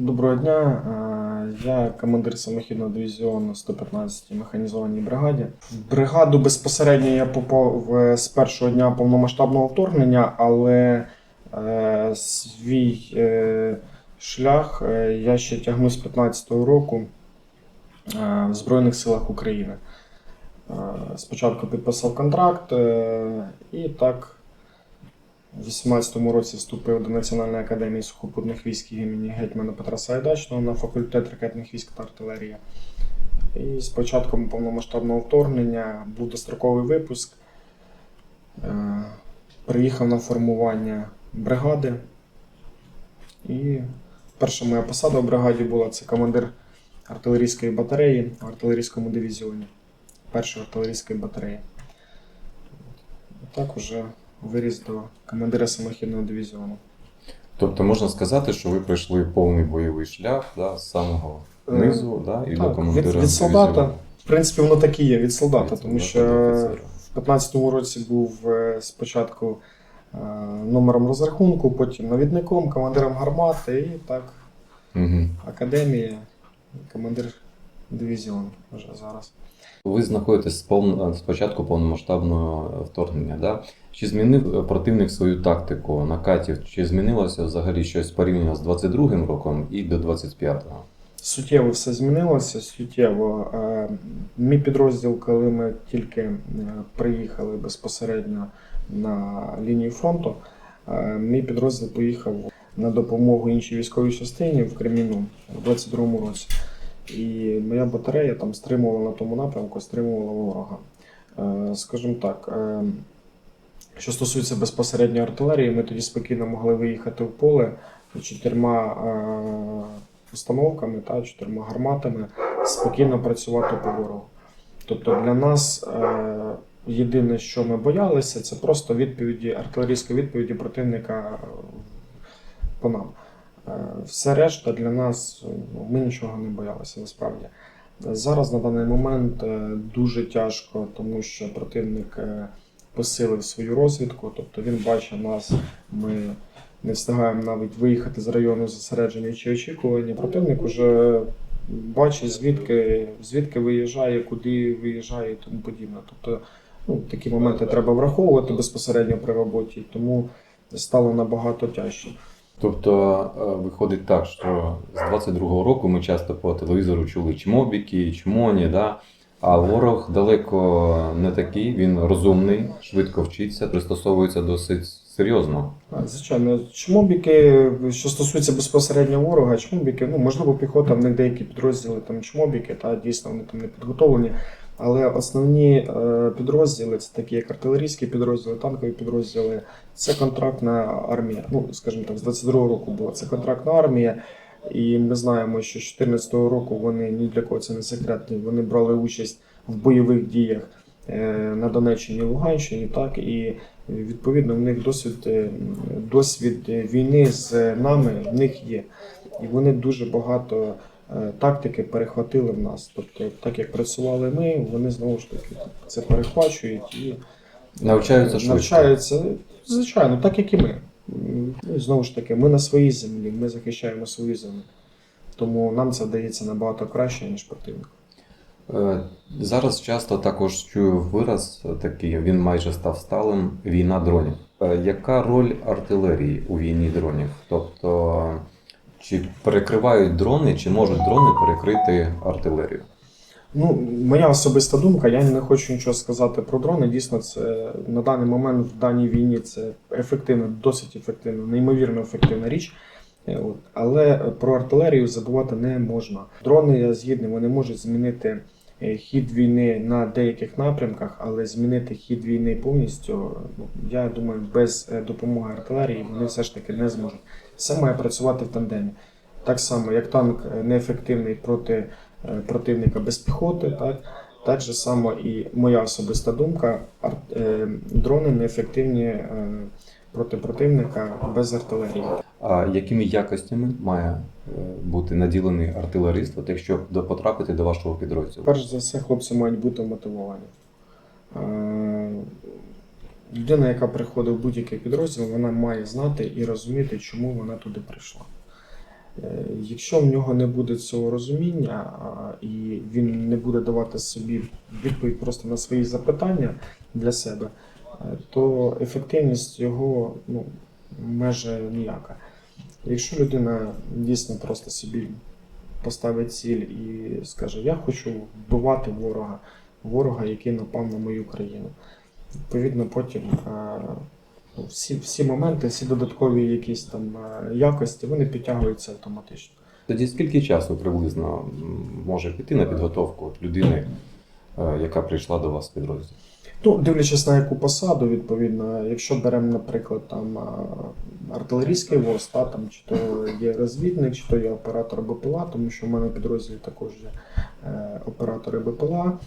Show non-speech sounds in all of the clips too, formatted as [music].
Доброго дня. Я командир самохідного дивізіону 115-й механізованій бригаді. В бригаду безпосередньо я попав е, з першого дня повномасштабного вторгнення, але е, свій е, шлях е, я ще тягну з 15-го року е, в Збройних силах України. Е, Спочатку підписав контракт е, і так у 18-му році вступив до Національної академії сухопутних військ імені гетьмана Петра Сагайдачного на факультет ракетних військ та артилерії. І з початком повномасштабного вторгнення був достроковий випуск. Е, Приїхав на формування бригади. І перша моя посада в бригаді була це командир артилерійської батареї в артилерійському дивізіоні. Першої артилерійської батареї. Так уже виріс до командира самохідного дивізіону. Тобто можна сказати, що ви пройшли повний бойовий шлях да, з самого Е, низу да, і до командира. від- від солдата. дивізіону. В принципі, воно так і є від солдата, Від тому що в 15-му році був е, спочатку е, номером розрахунку, потім навідником, командиром гармати і так, Мгм. академія, командир дивізіону вже зараз. Ви знаходитесь з повн... з початку повномасштабного вторгнення. Да? Чи змінив противник свою тактику накатів? Чи змінилося взагалі щось порівняно з 22-м роком і до 25-го? Суттєво все змінилося, суттєво. Мій підрозділ, коли ми тільки е, приїхали безпосередньо на лінію фронту, е, мій підрозділ поїхав на допомогу іншій військовій частині в Креміну у 22-му році. І моя батарея там стримувала на тому напрямку, стримувала ворога. Е, Скажімо так, е, що стосується безпосередньо артилерії, ми тоді спокійно могли виїхати в поле чотирма е, установками та чотирма гарматами спокійно працювати по ворогу. Тобто для нас єдине, що ми боялися, це просто відповіді, артилерійської відповіді противника по нам. Е, Все решта для нас ну, ми нічого не боялися насправді. Зараз на даний момент е, дуже тяжко, тому що противник е, посилив свою розвідку, тобто він бачить нас, ми не встигаємо навіть виїхати з району зосередження чи очікування. Противник уже бачить, звідки, звідки виїжджає, куди виїжджає і тому подібне. Тобто ну, такі моменти треба враховувати безпосередньо при роботі, тому стало набагато тяжче. Тобто е, виходить так, що з 22-го року ми часто по телевізору чули чмобіки, чмоні, да? а ворог далеко не такий, він розумний, швидко вчиться, пристосовується досить серйозно. Звичайно, чмобіки, що стосується безпосередньо ворога, чмобіки, ну можливо, піхота, в них деякі підрозділи там чмобіки, та дійсно вони там не підготовлені. Але основні е, підрозділи, це такі як артилерійські підрозділи, танкові підрозділи, це контрактна армія. Ну, скажімо так, з 22-го року була це контрактна армія. І ми знаємо, що з 2014 року вони ні для кого це не секретні. Вони брали участь в бойових діях е, на Донеччині Луганщині, так і відповідно в них досвід, е, досвід війни з нами в них є. І вони дуже багато тактики перехватили в нас. Тобто, так як працювали ми, вони знову ж таки це перехвачують і Навчаються швидко. навчаються, звичайно, так як і ми. І знову ж таки, ми на своїй землі, ми захищаємо свою землю. Тому нам це вдається набагато краще, ніж противник. Е, Зараз часто також чую вираз такий, він майже став сталим війна дронів. Е, Яка роль артилерії у війні дронів? Тобто, чи перекривають дрони, чи можуть дрони перекрити артилерію? Ну, моя особиста думка, я не хочу нічого сказати про дрони. Дійсно, це на даний момент в даній війні це ефективна, досить ефективна, неймовірно ефективна річ. Е, От. Але про артилерію забувати не можна. Дрони, я згідний, вони можуть змінити е, хід війни на деяких напрямках, але змінити хід війни повністю, ну, я думаю, без е, допомоги артилерії вони все ж таки не зможуть. Все має працювати в тандемі. Так само, як танк е, неефективний проти е, противника без піхоти, так, так же само і моя особиста думка, е, дрони неефективні проти противника без артилерії. А якими якостями має бути наділений артилерист, от якщо потрапити до вашого підрозділу? Перш за все, хлопці мають бути мотивовані. Людина, яка приходить в будь-який підрозділ, вона має знати і розуміти, чому вона туди прийшла. Е, Якщо в нього не буде цього розуміння і він не буде давати собі відповідь просто на свої запитання для себе, е, то ефективність його ну, майже ніяка. Якщо людина дійсно просто собі поставить ціль і скаже, я хочу вбивати ворога, ворога, який напав на мою країну. Відповідно, потім е, ну, всі, всі моменти, всі додаткові якісь там е, якості, вони підтягуються автоматично. Тоді скільки часу приблизно може піти на підготовку людини, е, яка прийшла до вас в підрозділ? Ну, дивлячись на яку посаду, відповідно, якщо беремо, наприклад, там артилерійський воз, та, там, чи то є розвідник, чи то є оператор БПЛА, тому що в мене в підрозділі також є оператори БПЛА,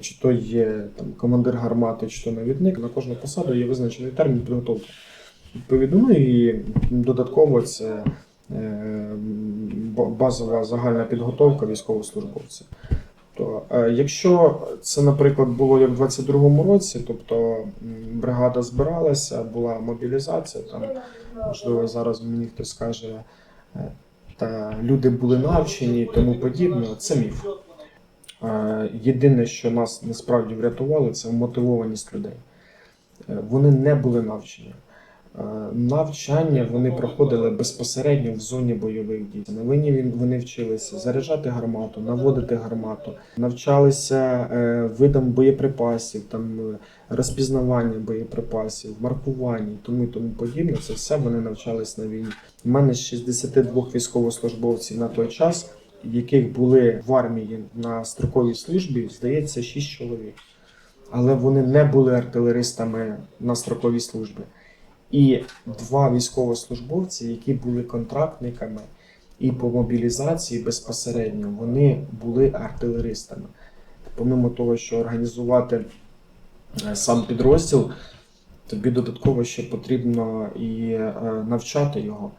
чи то є там, командир гармати, чи то навідник, на кожну посаду є визначений термін підготовки. Відповідно, ну і додатково це е, базова загальна підготовка військовослужбовців. То, е, якщо це, наприклад, було як в 22-му році, тобто бригада збиралася, була мобілізація, там, можливо, зараз мені хтось скаже, е, та люди були навчені і тому подібне, це міф. Єдине, що нас насправді врятувало, це мотивованість людей. Е, Вони не були навчені. Е, Навчання вони проходили безпосередньо в зоні бойових дій. На війні вони вчилися заряджати гармату, наводити гармату, навчалися е, видам боєприпасів, там розпізнавання боєприпасів, маркуванні, тому і тому подібне. Це все вони навчались на війні. У мене з 62 військовослужбовців на той час, яких були в армії на строковій службі, здається, 6 чоловік. Але вони не були артилеристами на строковій службі і два військовослужбовці, які були контрактниками і по мобілізації безпосередньо, вони були артилеристами. Помимо того, що організувати е, сам підрозділ, тобі додатково ще потрібно і е, навчати його.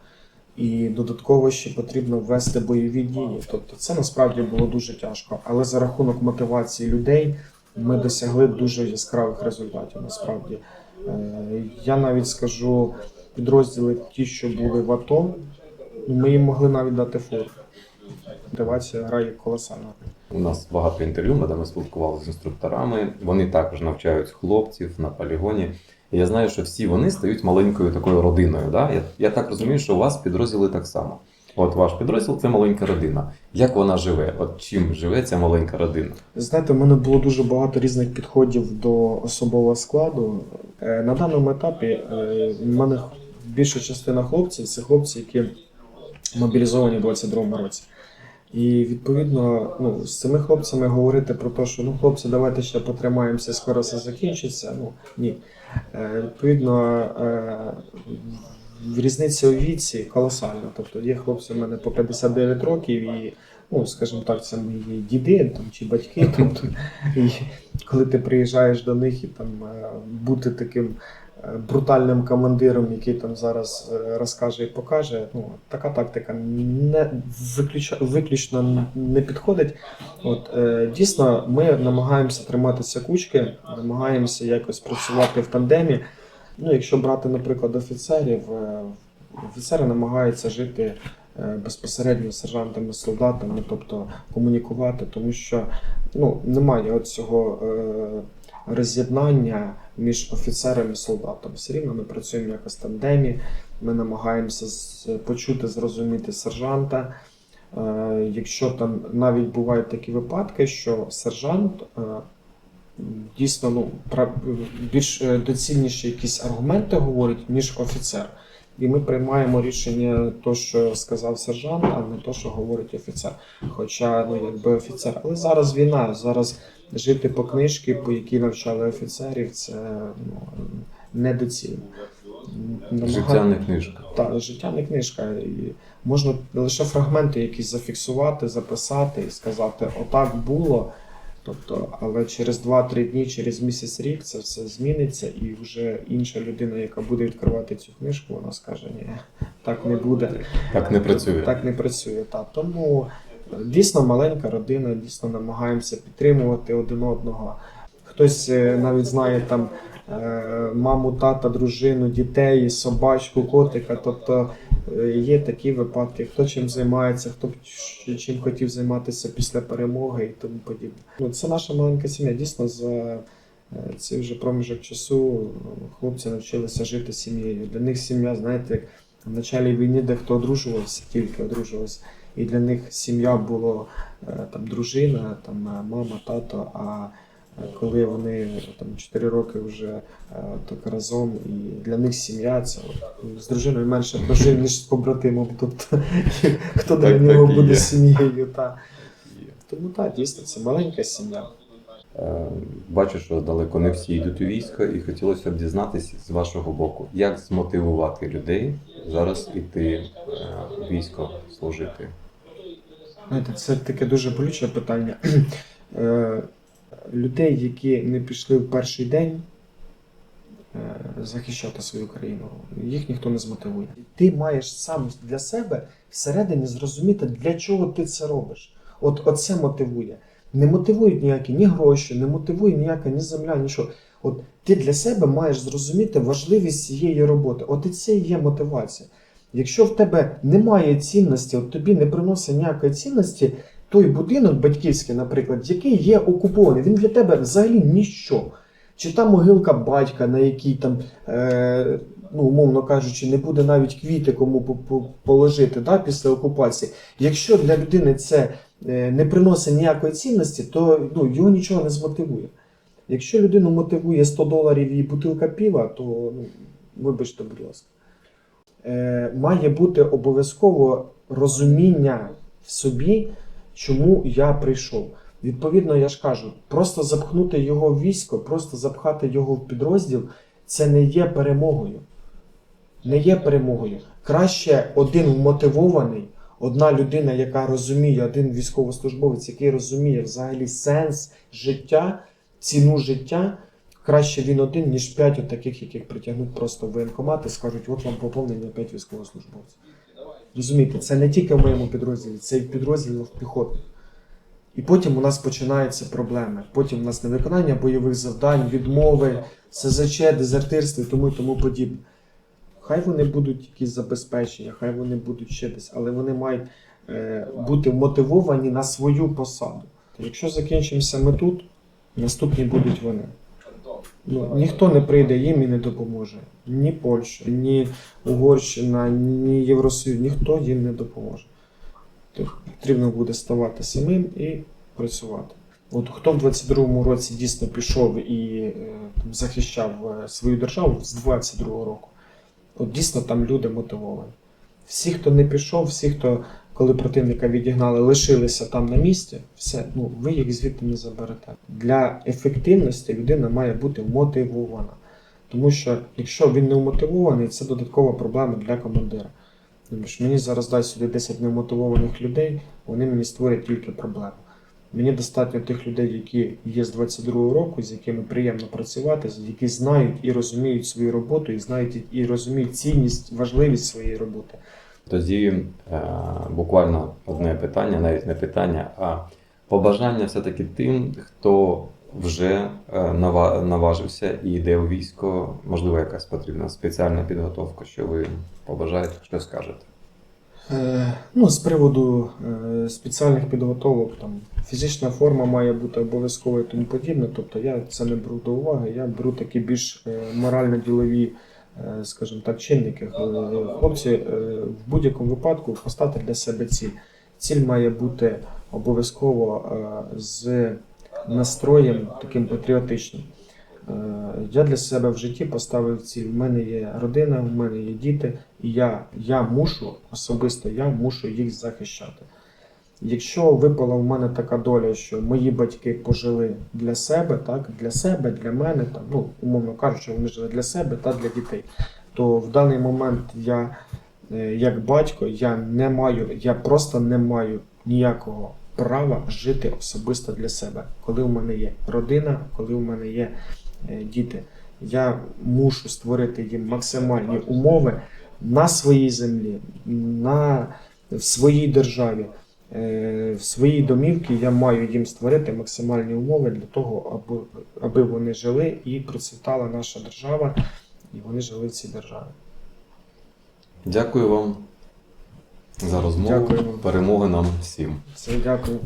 І додатково ще потрібно ввести бойові дії. Тобто це насправді було дуже тяжко. Але за рахунок мотивації людей ми досягли дуже яскравих результатів. Насправді Е, я навіть скажу підрозділи, ті, що були в АТО, ми їм могли навіть дати фору. Мотивація грає колосально. У нас багато інтерв'ю, де ми спілкувалися з інструкторами. Вони також навчають хлопців на полігоні. Я знаю, що всі вони стають маленькою такою родиною. Да? Я, я так розумію, що у вас підрозділи так само. От ваш підрозділ це маленька родина. Як вона живе? От чим живе ця маленька родина? Знаєте, в мене було дуже багато різних підходів до особового складу. Е, На даному етапі е, в мене більша частина хлопців це хлопці, які мобілізовані в 22-му році. І відповідно, ну, з цими хлопцями говорити про те, що ну, хлопці, давайте ще потримаємося, скоро все закінчиться. Ну ні. Е, відповідно, е, в- різниця у віці колосальна. Тобто є хлопці в мене по 59 років і, ну, скажімо так, це мої діди там, чи батьки. [laughs] Тобто, і коли ти приїжджаєш до них і там е, бути таким брутальним командиром, який там зараз е, розкаже і покаже, ну, така тактика не виключ, виключно не підходить. От, е, дійсно, ми намагаємося триматися кучки, намагаємося якось працювати в тандемі. Ну, якщо брати, наприклад, офіцерів, е, офіцери намагаються жити безпосередньо сержантами, солдатами, тобто комунікувати, тому що ну, немає цього роз'єднання між офіцером і солдатом. Все рівно ми працюємо якось в тандемі, ми намагаємося почути, зрозуміти сержанта. Е, Якщо там навіть бувають такі випадки, що сержант е, дійсно ну, більш е, доцільніші якісь аргументи говорить, ніж офіцер. І ми приймаємо рішення, то, що сказав сержант, а не то, що говорить офіцер. Хоча ну, якби офіцер. Але зараз війна, зараз жити по книжці, по якій навчали офіцерів, це ну, недоцільно. Життя не книжка. та, життя не книжка. І можна лише фрагменти якісь зафіксувати, записати і сказати, отак було. Тобто, але через 2-3 дні, через місяць рік це все зміниться, і вже інша людина, яка буде відкривати цю книжку, вона скаже, ні, так не буде. Так не працює. Так не працює. Та. Тому е, дійсно маленька родина, дійсно намагаємося підтримувати один одного. Хтось е, навіть знає там е, маму, тата, дружину, дітей, собачку, котика. Тобто є такі випадки, хто чим займається, хто чим хотів займатися після перемоги і тому подібне. Ну, це наша маленька сім'я. Дійсно, за е, цей вже проміжок часу е, хлопці навчилися жити сім'єю. Для них сім'я, знаєте, як в началі війни дехто одружувався, тільки одружувався. І для них сім'я було е, там дружина, там е, мама, тато. А е, коли вони там 4 роки вже е, так разом, і для них сім'я це з дружиною менше прожив, ніж з побратимом. Тобто [laughs] хто для нього буде є. сім'єю. Та. Тому так, дійсно, це маленька сім'я. Е, Бачу, що далеко не всі йдуть у військо, і хотілося б дізнатися з вашого боку, як змотивувати людей зараз іти е, в військо служити. Знаєте, це таке дуже болюче питання. [clears throat] Людей, які не пішли в перший день е, захищати свою країну, їх ніхто не змотивує. Ти маєш сам для себе всередині зрозуміти, для чого ти це робиш. От оце мотивує. Не мотивують ніякі ні гроші, не мотивує ніяка ні земля, нічого. От ти для себе маєш зрозуміти важливість цієї роботи. От і це і є мотивація. Якщо в тебе немає цінності, от тобі не приносить ніякої цінності, той будинок батьківський, наприклад, який є окупований, він для тебе взагалі ніщо. Чи та могилка батька, на якій там, е, ну, умовно кажучи, не буде навіть квіти кому по- по- положити да, після окупації. Якщо для людини це е, не приносить ніякої цінності, то ну, його нічого не змотивує. Якщо людину мотивує 100 доларів і бутилка піва, то ну, вибачте, будь ласка. Е, має бути обов'язково розуміння в собі, чому я прийшов. Відповідно, я ж кажу, просто запхнути його в військо, просто запхати його в підрозділ, це не є перемогою. Не є перемогою. Краще один вмотивований, одна людина, яка розуміє, один військовослужбовець, який розуміє взагалі сенс життя, ціну життя. Краще він один, ніж п'ять таких, яких притягнуть просто в воєнкомат і скажуть, от вам поповнення п'ять військовослужбовців. Розумієте, це не тільки в моєму підрозділі, це і в підрозділах піхоти. І потім у нас починаються проблеми. Потім у нас невиконання бойових завдань, відмови, СЗЧ, дезертирство і тому і тому подібне. Хай вони будуть якісь забезпечення, хай вони будуть ще десь, але вони мають е, бути мотивовані на свою посаду. Якщо закінчимося ми тут, наступні будуть вони. Ну, ніхто не прийде їм і не допоможе. Ні Польща, ні Угорщина, ні Євросоюз, ніхто їм не допоможе. Тобто потрібно буде ставати самим і працювати. От хто в 22-му році дійсно пішов і е, там, захищав е, свою державу з 22-го року, от дійсно там люди мотивовані. Всі, хто не пішов, всі, хто, коли противника відігнали, лишилися там на місці, все, ну ви їх звідти не заберете. Для ефективності людина має бути мотивована. Тому що якщо він не вмотивований, це додаткова проблема для командира. Тому що мені зараз дай сюди 10 немотивованих людей, вони мені створять тільки проблеми. Мені достатньо тих людей, які є з 22-го року, з якими приємно працювати, які знають і розуміють свою роботу, і знають і розуміють цінність, важливість своєї роботи. Тоді е, буквально одне питання, навіть не питання, а побажання все-таки тим, хто вже е, наважився і йде у військо, можливо, якась потрібна спеціальна підготовка, що ви побажаєте, що скажете. Е, ну, з приводу е, спеціальних підготовок, там фізична форма має бути обов'язковою і тому подібне. Тобто я це не беру до уваги, я беру такі більш е, морально-ділові, скажімо так, чинники. Е, Хлопці е, в будь-якому випадку поставте для себе ціль. Ціль має бути обов'язково е, з настроєм таким патріотичним. Е, Я для себе в житті поставив ціль. У мене є родина, у мене є діти, і я, я мушу особисто я мушу їх захищати. Якщо випала в мене така доля, що мої батьки пожили для себе, так, для себе, для мене, там, ну, умовно кажучи, вони жили для себе та для дітей, то в даний момент я, е, як батько, я не маю, я просто не маю ніякого права жити особисто для себе, коли в мене є родина, коли в мене є е, діти. Я мушу створити їм максимальні умови на своїй землі, на, в своїй державі, в своїй домівці я маю їм створити максимальні умови для того, аби, аби вони жили і процвітала наша держава, і вони жили в цій державі. Дякую вам за розмову. Дякую. Перемоги нам всім. Все, дякую.